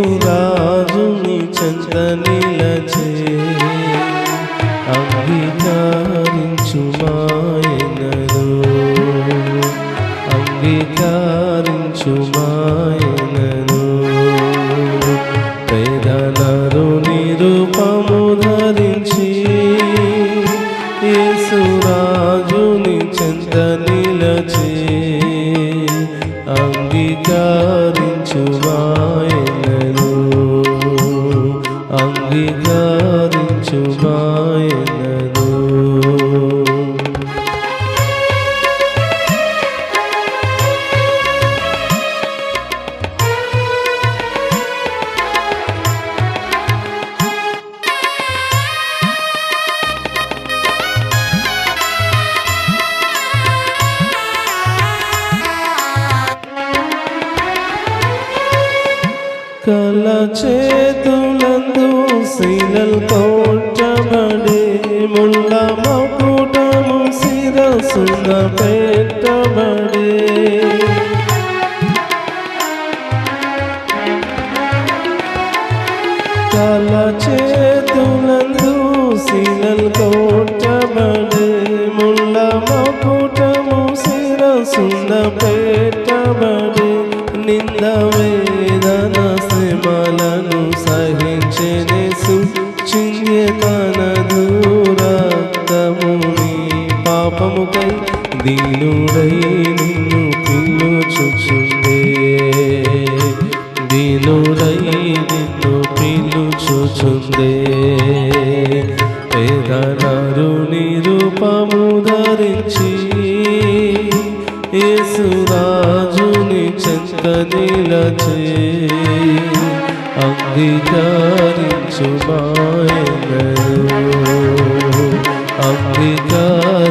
యేసురాజుని చెంత నిలచే అంగీకరించు మాయనరు అంగీకారించు మాయనరు చేతులందు శీలల్ కోటబడే ముళ్ళ మకుటము శిరసున పెట్టబడే. తల చేతులందు శీలల్ పిలుచుచుండే దీనుడై నిన్ను పిలుచుచుందే. పేదనారు నిరూపము ధరించి యేసురాజుని చెంత నిలచే అంగీకరించు మాయనరు అంగీకరించు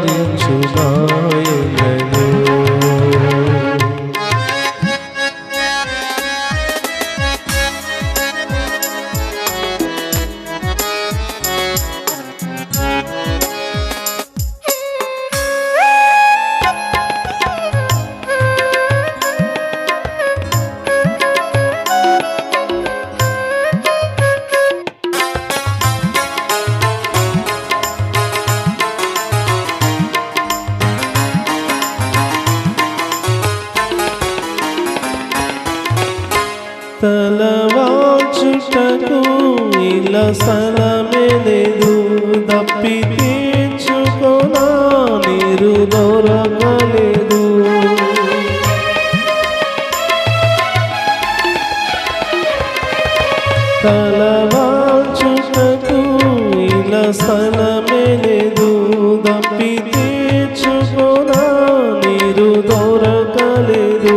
తలవాచుటకు ఇలా స్థలమే లేదు దప్పి తీర్చుకోనా నీరు దొరకలేదు. తలవాచుటకు ఇలా స్థలమే లేదు దప్పి తీర్చుకోనా నీరు దొరకలేదు.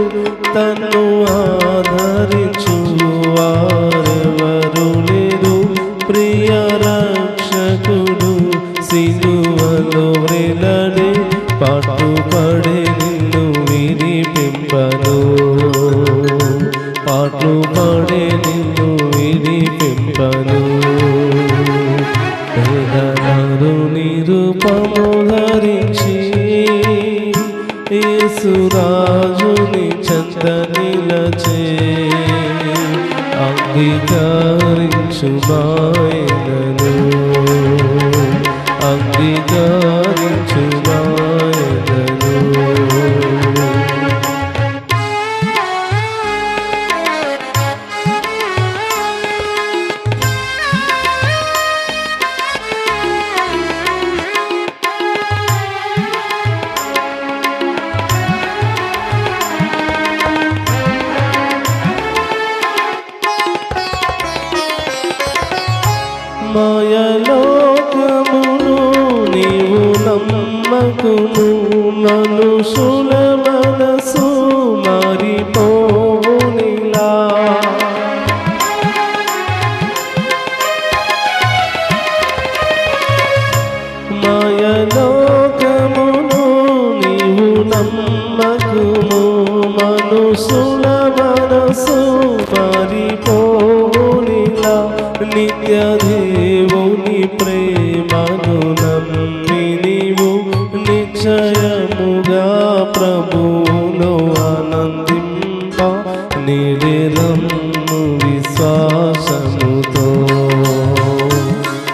తను ఆ ధరించి యేసురాజుని చందనిలచే అంగీకరించు బాయే మాయలోకమును నీవు నమ్మకును నను సుల మనసు మారిపోవునిలా. మాయలోకమును నీవు నమ్మకుము. మనుషుల మనసు మారిపోవునిలా. నిత్యధి ప్రేమను నమ్మి నీవు నిశ్చయముగా ప్ర ప్రభువులో ఆనందింప నిడిరమ్ము విశ్వాసముతో.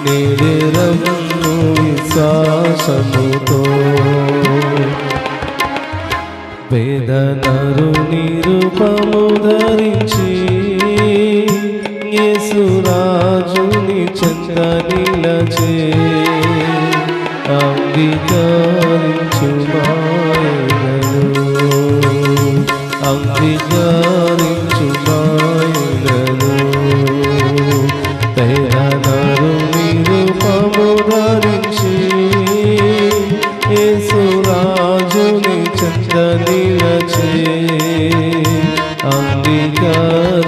నిడిరమ్ము విశ్వాసముతో. వేదనరు గలచే అంగీకరించుమాయను అంగీకరించుమాయను తైనారు నిరూపము ధరించి యేసురాజుని చందనిలచే అంగీకరించుమా